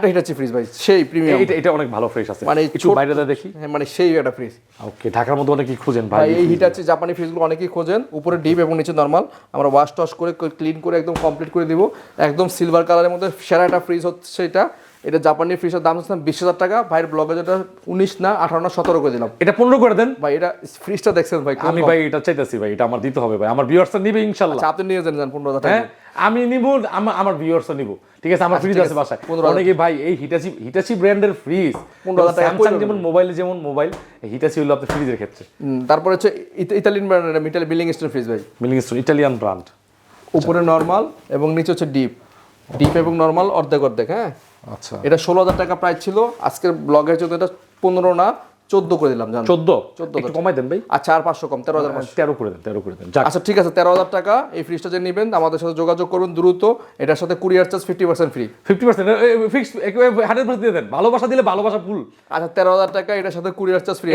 এটা Hitachi fridge ভাই সেই প্রিমিয়াম এটা এটা অনেক ভালো ফ্রেশ আছে। মানে একটু বাইরে দেখি। হ্যাঁ মানে সেই একটা ফ্রিজ ওকে ঢাকার মধ্যে অনেকেই খুঁজেন ভাই। এই হিটাচি জাপানি ফ্রিজগুলো অনেকেই খোঁজেন। উপরে ডিপ এবং নিচে নর্মাল আমরা ওয়াশ টশ করে ক্লিন করে একদম কমপ্লিট করে দিব। একদম সিলভার কালারের মধ্যে সেরা একটা ফ্রিজ হচ্ছে এটা এটা জাপানি ফ্রিজের দাম হচ্ছে বিশ হাজার টাকা। ভাইয়ের ব্লগে যেটা উনিশ না আঠারো না সতেরো করে দিলাম। এটা পনেরো করে দেন। ভাই এটা ফ্রিজটা দেখছেন ভাই আমি ভাই এটা চাইতেছি ভাই এটা আমার দিতে হবে ভাই। আমার ভিউয়ার্সরা নিবে ইনশাল্লাহ। আচ্ছা, আপনি নিয়ে যান যান পনেরো হাজার টাকা। হ্যাঁ? আমি নিব আমার আমার ভিউয়ার্সরা নিব। ঠিক আছে আমার ফ্রিজ আছে আছে, বাসায়। অনেকে ভাই এই হিটাচি হিটাচি ব্র্যান্ডের ফ্রিজ স্যামসাং যেমন মোবাইলে যেমন মোবাইল হিটাচি হলো আপনার ফ্রিজের ক্ষেত্রে। তারপরে হচ্ছে ইতা- ইতালিয়ান ব্র্যান্ডের মিটাল বিলিং স্টোন ফ্রিজ ভাই। মিলিং স্টোন ইটালিয়ান ব্র্যান্ড উপরে নর্মাল এবং নিচে হচ্ছে ডিপ ডিপ এবং নর্মাল অর্ধেক অর্ধেক হ্যাঁ? আচ্ছা। এটা ষোলো হাজার টাকা প্রাইস ছিল। আজকের ব্লগের জন্য এটা পনেরো না চোদ্দ করে দিলাম জান। চোদ্দ? 14 একটু কমাই দেন ভাই। আচ্ছা আর পাঁচশো কম তেরো হাজার তেরো করে দেন তেরো করে দেন। আচ্ছা ঠিক আছে তেরো হাজার টাকা এই ফ্রিজটা যে নেবেন আমাদের সাথে যোগাযোগ করুন দ্রুত। এটার সাথে courier charge fifty percent free fifty percent fix hundred percent দিয়ে দেন। ভালোবাসা দিলে ভালোবাসা ফুল আচ্ছা তেরো হাজার টাকা এটার সাথে কুরিয়ার চার্জ ফ্রি